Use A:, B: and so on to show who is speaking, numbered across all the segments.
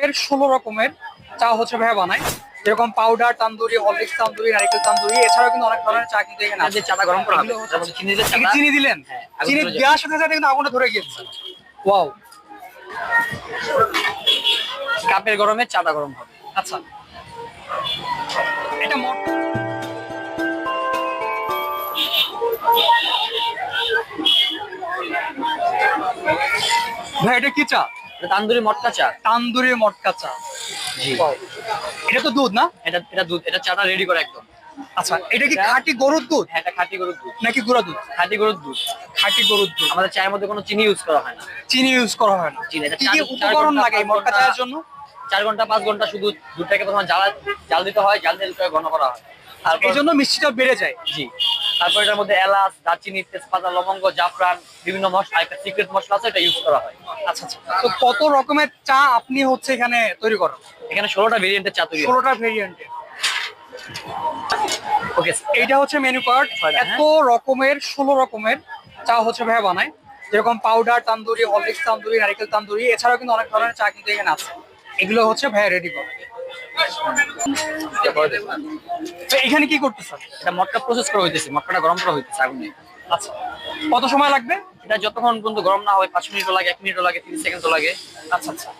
A: এর ষোলো রকমের চা হচ্ছে ভাইয়া বানায়। যেরকম পাউডার তান্দুরি হরলিক্স তান্দুরি নারিকেল তান্দুরি এছাড়াও কিন্তু অনেক ধরনের চা কিন্তু এখানে আছে
B: চাটা গরম করা চিনি
A: চিনি দিলেন।
B: হ্যাঁ,
A: চিনি। দেওয়ার সাথে সাথে কিন্তু আগুনটা ধরে গিয়েছে। ওয়াও।
B: কাপের গরমে চাটা গরম হবে।
A: আচ্ছা। এটা মোট ভাই এটা কি চা?
B: তান্দুরি মটকা চা।
A: তান্দুরি মটকা চা।
B: জি।
A: এটা তো দুধ না?
B: এটা এটা দুধ এটা চাটা রেডি করে একদম।
A: আচ্ছা এটা কি খাঁটি গরুর দুধ?
B: হ্যাঁ এটা খাঁটি গরুর দুধ।
A: নাকি গুঁড়া দুধ?
B: খাঁটি গরুর দুধ।
A: খাঁটি গরুর দুধ।
B: আমাদের চায়ের মধ্যে কোনো চিনি ইউজ করা হয় না।
A: চিনি ইউজ করা হয় না।
B: চিনি, এটা
A: উপকরণ লাগে মটকা চায়ের জন্য?
B: চার ঘণ্টা পাঁচ ঘণ্টা শুধু দুধটাকে প্রথমে জ্বালা জাল দিতে হয় জাল দিয়ে দুধটাকে ঘন করা হয়। তারপর
A: এই জন্য মিষ্টিটা বেড়ে যায়।
B: জি। তারপর এটার মধ্যে এলাচ দারচিনি তেজপাতা লবঙ্গ জাফরান বিভিন্ন মশলা একটা সিক্রেট মশলা আছে এটা ইউজ করা হয়।
A: আচ্ছা আচ্ছা। তো কত রকমের চা আপনি হচ্ছে এখানে তৈরি করেন?
B: এখানে ষোলোটা ভেরিয়েন্টের চা তৈরি
A: ষোলোটা ভেরিয়েন্টের
B: ওকে
A: এইটা হচ্ছে মেনু কার্ড
B: ছয়টা,
A: এত রকমের ষোলো রকমের চা হচ্ছে ভাইয়া বানায়। যেরকম পাউডার তান্দুরি হরলিক্স তান্দুরি নারিকেল তান্দুরি এছাড়াও কিন্তু অনেক ধরনের চা কিন্তু এখানে আছে। এগুলো হচ্ছে ভাইয়া রেডি করে। এখানে কি করতেছেন
B: এটা মটকা প্রসেস করা হইতেছে মটকাটা গরম করা হইতেছে আগুনে।
A: আচ্ছা কত সময় লাগবে?
B: এটা যতক্ষণ পর্যন্ত গরম না হয় পাঁচ মিনিটও লাগে এক মিনিটও লাগে তিরিশ সেকেন্ডও লাগে।
A: আচ্ছা আচ্ছা।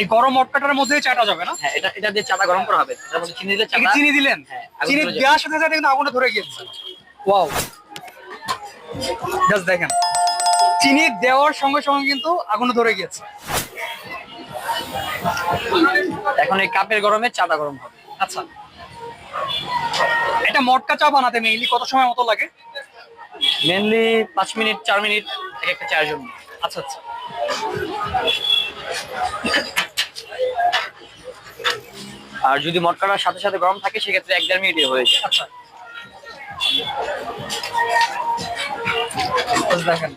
A: এই গরম মটকাটার মধ্যেই চাটা যাবে না?
B: হ্যাঁ এটা এটা দিয়ে চাটা গরম করা হবে। এটার মধ্যে চিনি
A: কি
B: চাটা
A: চিনি দিলেন?
B: হ্যাঁ,
A: চিনি দেওয়ার সাথে সাথে কিন্তু আগুনটা ধরে গিয়েছে। ওয়াও জাস্ট দেখেন। চিনি দেওয়ার সঙ্গে সঙ্গে কিন্তু আগুন ধরে গিয়েছে।
B: এখন এই কাপের গরমে চাটা গরম হবে।
A: আচ্ছা। এটা মটকা চা বানাতে মেইনলি কত সময় মতো লাগে?
B: মেনলি পাঁচ মিনিট চার মিনিট এক একটা চায়ের জন্য।
A: আচ্ছা আচ্ছা।
B: আর যদি মটকাটার সাথে সাথে গরম থাকে সেক্ষেত্রে এক দেড় মিনিটে হয়ে যায়।
A: আচ্ছা। দেখেন।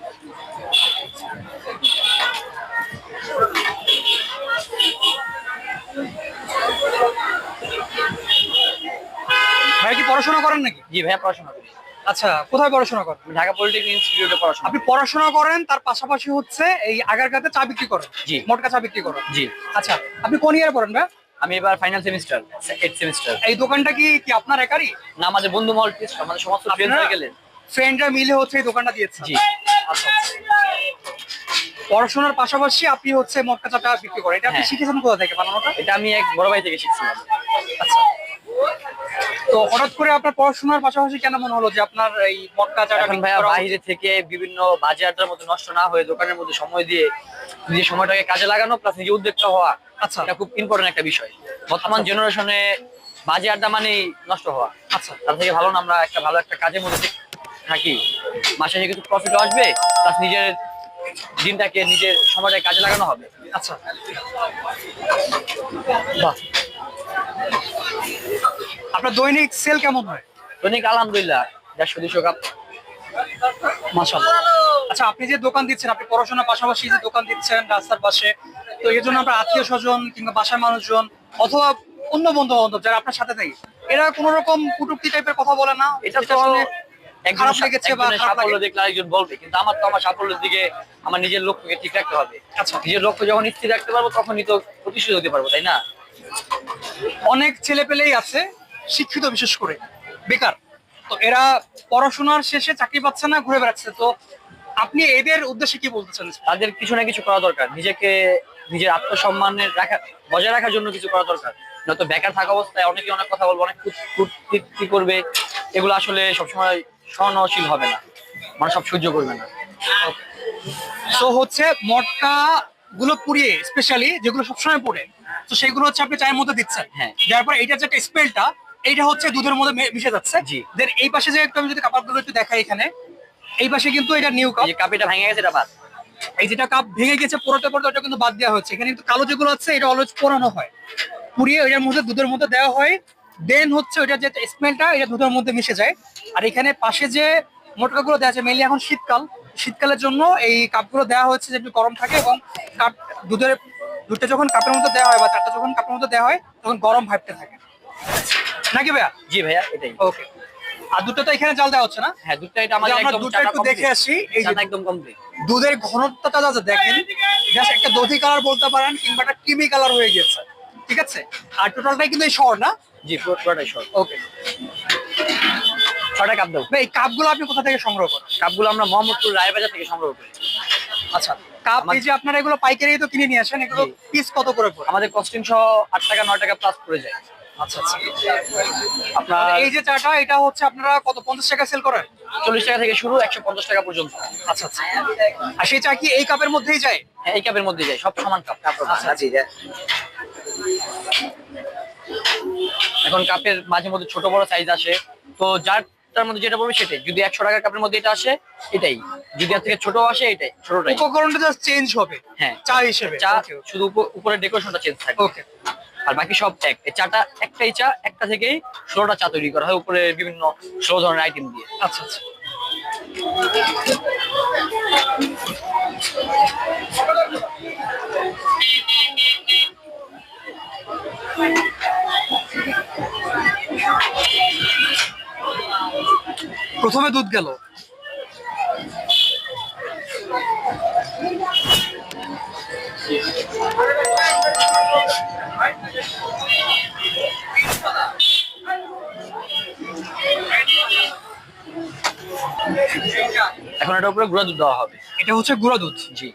A: ভাই কি পড়াশোনা করেন নাকি?
B: জি ভাইয়া পড়াশোনা করি।
A: আচ্ছা কোথায় পড়াশোনা করেন?
B: ঢাকা পলিটেকনিক ইনস্টিটিউটে পড়াশোনা
A: আপনি পড়াশোনা করেন তার পাশাপাশি হচ্ছে এই আগারগাতে চা বিক্রি করেন।
B: জি।
A: মোটকা চা বিক্রি করেন।
B: জি।
A: আচ্ছা আপনি কোন ইয়ারে পড়েন ভাই
B: আমি এবার ফাইনাল সেমিস্টার এইট সেমিস্টার
A: এই দোকানটা কি কি আপনার একারই?
B: না আমাদের বন্ধু মহল আমাদের সমস্ত ফ্রেন্ড
A: আপনারা-
B: সার্কেলের
A: ফ্রেন্ডরা মিলে হচ্ছে এই দোকানটা দিয়েছে
B: জি।
A: আচ্ছা। পড়াশোনার পাশাপাশি আপনি হচ্ছে মটকা চাটা বিক্রি করেন। এটা আপনি
B: হ্যাঁ।
A: শিখেছেন কোথা থেকে বানানোটা?
B: এটা আমি এক বড় ভাই থেকে শিখছিলাম
A: আচ্ছা। তো হঠাৎ করে আপনার পড়াশোনার পাশাপাশি কেন মনে হলো যে আপনার এই মটকা চাটা
B: এখন ভাইয়া বাইরে থেকে বিভিন্ন বাজে আড্ডার মধ্যে নষ্ট না হয়ে দোকানের মধ্যে সময় দিয়ে নিজের সময়টাকে কাজে লাগানো প্লাস নিজে উদ্যোক্তা হওয়া
A: আচ্ছা।
B: এটা খুব ইম্পর্টেন্ট একটা বিষয়। বর্তমান জেনারেশনে বাজে আড্ডা মানেই নষ্ট হওয়া।
A: আচ্ছা।
B: তার থেকে ভালো না আমরা একটা ভালো একটা কাজের মধ্যে থাকি মাসে কিছু প্রফিট আসবে প্লাস নিজের দিনটাকে নিজের সময়টাকে কাজে লাগানো হবে।
A: আচ্ছা। বাহ। আপনার দৈনিক সেল কেমন হয়?
B: দৈনিক আলহামদুলিল্লাহ দেড়শো দুশো কাপ।
A: আচ্ছা আপনি যে দোকান দিচ্ছেন আপনি পড়াশোনার পাশাপাশি যে দোকান দিচ্ছেন রাস্তার পাশে তো এর জন্য আপনার আত্মীয় স্বজন কিংবা বাসার মানুষজন অথবা অন্য বন্ধু বান্ধব যারা আপনার সাথে থাকে এরা কোন রকম কুটুক্তি টাইপের কথা বলে না?
B: এটা তো
A: আসলে
B: একজনের
A: খারাপ
B: সা-
A: লেগেছে বা খারাপ
B: সাফল্য দেখলে আরেকজন বলবে কিন্তু আমার তো আমার সাফল্যের দিকে আমার নিজের লক্ষ্যকে ঠিক রাখতে হবে।
A: আচ্ছা।
B: নিজের লক্ষ্য যখন স্থির রাখতে পারব তখনই তো প্রতিষ্ঠিত হতে পারব তাই না?
A: অনেক ছেলে পেলেই আছে শিক্ষিত বিশেষ করে। বেকার। তো এরা পড়াশোনার শেষে চাকরি পাচ্ছে না ঘুরে বেড়াচ্ছে। তো আপনি এদের উদ্দেশ্যে কি বলতে চান?
B: তাদের কিছু না কিছু করা দরকার। নিজেকে নিজের আত্মসম্মানের রাখা বজায় রাখার জন্য কিছু করা দরকার। নয়তো বেকার থাকা অবস্থায় অনেকে অনেক কথা বলব অনেক কুট- কূটনীতি করবে। এগুলো আসলে সবসময় সহনশীল হবে না। মানে সব সহ্য করবে না।
A: তো হচ্ছে মটকা গুলো পুড়িয়ে স্পেশালি যেগুলো সবসময় পড়ে তো সেগুলো হচ্ছে আপনি চায়ের মধ্যে দিচ্ছেন।
B: হ্যাঁ।
A: যার পর এইটার যে একটা স্মেলটা এইটা হচ্ছে দুধের মধ্যে মিশে যাচ্ছে।
B: জি।
A: দেন এই পাশে যে একটু আমি যদি কাপড়গুলো একটু দেখাই এখানে এই পাশে কিন্তু এটা নিউ কাপ
B: এই যে কাপিটা ভেঙে গেছে এটা বাদ।
A: এই যেটা কাপ ভেঙে গেছে পোড়াতে পোড়াতে ওটা কিন্তু বাদ দেওয়া হচ্ছে এখানে কিন্তু কালো যেগুলো আছে এটা অলওয়েজ পোড়ানো হয়। পুড়িয়ে ওইটার মধ্যে দুধের মধ্যে দেওয়া হয়। দেন হচ্ছে ওইটার যে স্মেলটা এটা দুধের মধ্যে মিশে যায়। আর এখানে পাশে যে মোটকাগুলো দেওয়া আছে মেনলি এখন শীতকাল। শীতকালের জন্য এই কাপগুলো দেওয়া হচ্ছে যে একটু গরম থাকে এবং কাপ দুধের দুধটা যখন কাপের মধ্যে দেওয়া হয় বা চারটা যখন কাপের মধ্যে দেওয়া হয় তখন গরম ভাবতে থাকে। নাকি ভাইয়া?
B: জি ভাইয়া এটাই।
A: ওকে আর দুটো তো এখানে জাল দেওয়া হচ্ছে না?
B: হ্যাঁ দুধটা এটা আমাদের একদম
A: দুধটা একটু দেখে আসি এই যে
B: একদম কমপ্লিট
A: দুধের ঘনত্বটা যা দেখেন জাস্ট একটা দধি কালার বলতে পারেন কিংবা একটা ক্রিমি কালার হয়ে গেছে ঠিক আছে? আর টোটালটাই কিন্তু এই শহর না?
B: জি পুরোটাই শর্ট
A: ওকে
B: ছটা কাপ দাও
A: এই কাপগুলো আপনি কোথা থেকে সংগ্রহ করেন?
B: কাপগুলো আমরা মোহাম্মদপুর রায়বাজার থেকে সংগ্রহ করি
A: আচ্ছা কাপ এই যে আপনারা এগুলো পাইকারি তো কিনে নিয়ে আসেন এগুলো পিস কত করে পড়ে?
B: আমাদের কস্টিং সহ আট টাকা নয় টাকা প্লাস পড়ে যায়।
A: আচ্ছা আচ্ছা।
B: আপনার
A: এই যে চাটা এটা হচ্ছে আপনারা কত পঞ্চাশ টাকা সেল করেন?
B: চল্লিশ টাকা থেকে শুরু একশো পঞ্চাশ টাকা পর্যন্ত।
A: আচ্ছা আচ্ছা। আর সেই চা কি এই কাপের মধ্যেই যায়?
B: হ্যাঁ, এই কাপের মধ্যে যায় সব সমান কাপ এখন কাপের মাঝে মধ্যে ছোট বড় সাইজ আসে। তো যারটার মধ্যে যেটা পড়বে সেটাই। যদি একশো টাকার কাপের মধ্যে এটা আসে এটাই। যদি এর থেকে ছোট আসে এটাই ছোটটাই।
A: উপকরণটা জাস্ট চেঞ্জ হবে
B: হ্যাঁ।
A: চা হিসেবে।
B: চা শুধু উপ- উপরের ডেকোরেশনটা চেঞ্জ থাকবে।
A: ওকে
B: আর বাকি সব এক। এই চাটা একটাই চা একটা থেকেই ষোলোটা চা তৈরি করা হয় উপরে বিভিন্ন ষোলো ধরনের আইটেম দিয়ে।
A: আচ্ছা আচ্ছা। প্রথমে দুধ গেল।
B: এখন এটার উপরে গুঁড়া দুধ দেওয়া হবে।
A: এটা হচ্ছে গুঁড়া দুধ?
B: জি।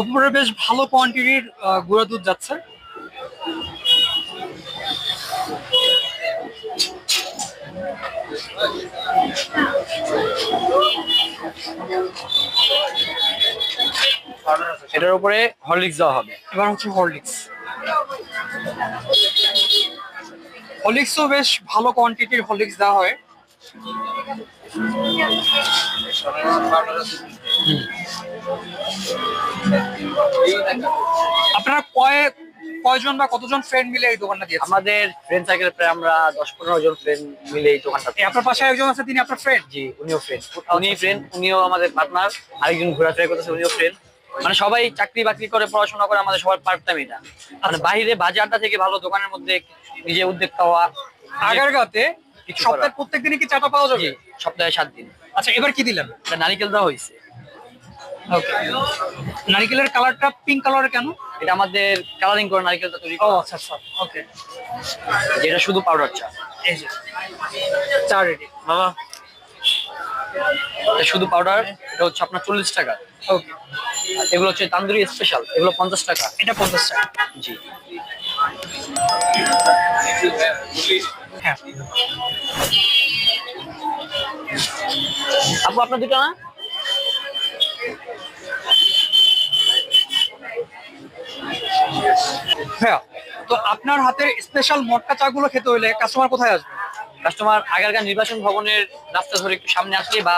A: উপরে বেশ ভালো কোয়ান্টিটির গুঁড়া দুধ যাচ্ছে।
B: এটার উপরে হরলিক্স দেওয়া হবে।
A: এবার হচ্ছে হরলিক্স। হরলিক্সও বেশ ভালো কোয়ান্টিটির হরলিক্স দেওয়া হয়। আপনারা কয় কয়জন বা কতজন ফ্রেন্ড মিলে এই দোকানটা দিয়েছেন?
B: আমাদের ফ্রেন্ড সার্কেল প্রায় আমরা দশ পনেরো জন ফ্রেন্ড মিলে এই দোকানটা
A: এই আপনার পাশে একজন আছে তিনি আপনার ফ্রেন্ড
B: জি উনিও ফ্রেন্ড উনি ফ্রেন্ড উনিও আমাদের পার্টনার আরেকজন ঘোরাফেরা করতেছে উনিও ফ্রেন্ড মানে সবাই চাকরি বাকরি করে পড়াশোনা করে আমাদের সবার পার্ট টাইম এটা। মানে বাইরে বাজারটা থেকে ভালো দোকানের মধ্যে নিজে উদ্যোক্তা হওয়া
A: আগারগাতে
B: কিছু
A: সপ্তাহের
B: করা।
A: প্রত্যেক দিনই কি চাটা পাওয়া যাবে?
B: জি সপ্তাহে সাত দিন।
A: আচ্ছা এবার কি দিলেন?
B: এটা নারিকেল দেওয়া হয়েছে।
A: ওকে। নারকেলের কালারটা পিঙ্ক কালারের কেন?
B: এটা আমাদের কালারিং করে নারিকেলটা তৈরি
A: ও
B: করা
A: আচ্ছা আচ্ছা ওকে।
B: যেটা শুধু পাউডার চা।
A: এই যে চা রেডি
B: বাবা এটা শুধু পাউডার এটা হচ্ছে আপনার চল্লিশ টাকা।
A: ওকে।
B: আর এগুলো হচ্ছে তান্দুরি স্পেশাল এগুলো পঞ্চাশ টাকা।
A: এটা পঞ্চাশ টাকা।
B: জি। আপু আপনার দুটো না?
A: হ্যাঁ তো আপনার হাতের স্পেশাল মটকা চা গুলো খেতে হলে কাস্টমার কোথায় আসবে?
B: কাস্টমার আগারগাঁ নির্বাচন ভবনের রাস্তা ধরে একটু সামনে আসলে বা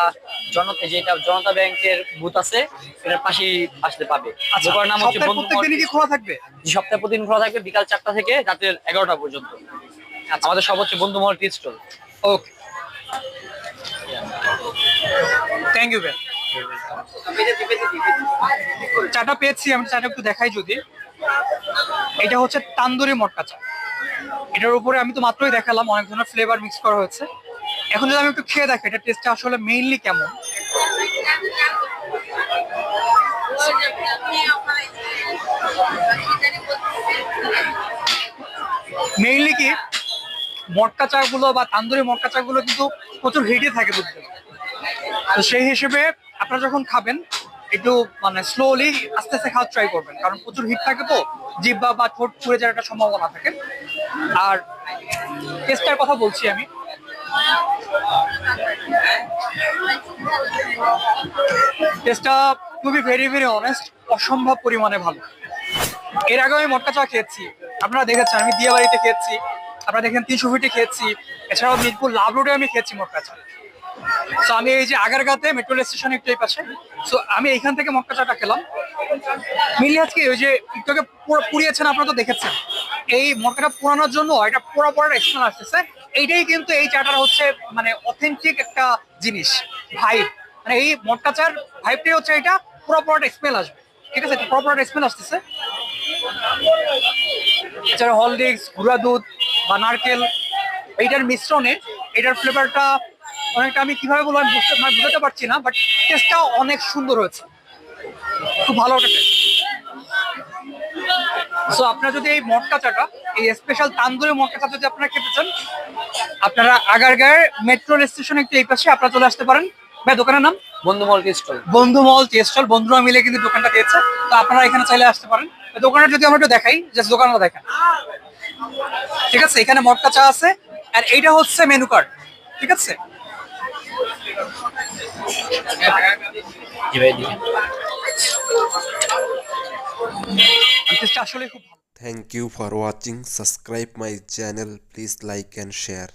B: জনতা যেটা জনতা ব্যাংকের বুথ আছে এটার পাশেই আসতে পাবে
A: আচ্ছা
B: দোকানের নাম হচ্ছে বন্ধু
A: খোলা থাকবে?
B: সপ্তাহে প্রতিদিন খোলা থাকবে বিকাল চারটা থেকে রাতের এগারোটা পর্যন্ত।
A: আচ্ছা।
B: আমাদের সব হচ্ছে Bandhu Mahal tea stall.
A: Okay thank you ভাই চাটা পেয়েছি আমি চাটা একটু দেখাই যদি। এটা হচ্ছে তান্দুরি মটকা চা। এটার উপরে আমি তো মাত্রই দেখালাম অনেক ধরনের ফ্লেভার মিক্স করা হয়েছে। এখন যদি আমি একটু খেয়ে দেখি এটা টেস্টটা আসলে মেইনলি কেমন? মেইনলি কি? মটকা চা গুলো বা তান্দুরি মটকা চা গুলো কিন্তু প্রচুর হিটে থাকে দুধ তো সেই হিসেবে আপনারা যখন খাবেন, একটু মানে স্লোলি আস্তে আস্তে খাওয়ার ট্রাই করবেন। কারণ প্রচুর হিট থাকে তো, জিব্বা বা ঠোঁট পুড়ে যাওয়ার একটা সম্ভাবনা থাকে। আর টেস্টার কথা বলছি আমি। টেস্টটা খুবই ভেরি ভেরি অনেস্ট অসম্ভব পরিমাণে ভালো। এর আগে আমি মটকা চা খেয়েছি। আপনারা দেখেছেন, আমি দিয়ে বাড়িতে খেয়েছি। আপনারা দেখেন তিনশো ফিটে খেয়েছি। এছাড়াও মিরপুর লাভ রোডে আমি খেয়েছি মটকা চা তো আমি এই যে আগারগাতে মেট্রো রেল স্টেশন একটু এই পাশে। তো আমি এইখান থেকে মটকা চাটা খেলাম। মিলি আজকে ওই যে একটুকে পুরো পুড়িয়েছেন আপনারা তো দেখেছেন। এই মটকাটা পোড়ানোর জন্য এটা পোড়া পোড়ার এক্সপ্লেন আসতেছে। এইটাই কিন্তু এই চাটার হচ্ছে মানে অথেন্টিক একটা জিনিস ভাইব মানে এই মটকা চার ভাইবটাই হচ্ছে এটা, পুরো পোড়াটা স্মেল আসবে। ঠিক আছে? পুরো পোড়াটা স্মেল আসতেছে। এছাড়া হলডিক্স গুঁড়া দুধ বা নারকেল, এইটার মিশ্রণে এটার ফ্লেভারটা অনেকটা আমি কীভাবে বলব আমি বুঝতে মানে বুঝতে পারছি না বাট টেস্টটা অনেক সুন্দর হয়েছে। খুব ভালো একটা টেস্ট সো আপনারা যদি এই মটকা চাটা, এই স্পেশাল তান্দুরি মটকা চা যদি আপনারা খেতে চান, আপনারা আগারগাঁয়ের মেট্রো স্টেশন একটু এই পাশে আপনারা চলে আসতে পারেন। ভাই, দোকানের নাম?
B: বন্ধু মল স্টল
A: বন্ধু টি স্টল বন্ধুরা মিলে কিন্তু দোকানটা দিয়েছে। তো আপনারা এখানে চাইলে আসতে পারেন। দোকানটা যদি আমরা একটু দেখাই জাস্ট দোকানটা দেখেন। ঠিক আছে এখানে মটকা চা আছে আর এইটা হচ্ছে মেনু কার্ড ঠিক আছে? আসলে খুব
C: Thank you for watching. Subscribe my channel. Please like and share.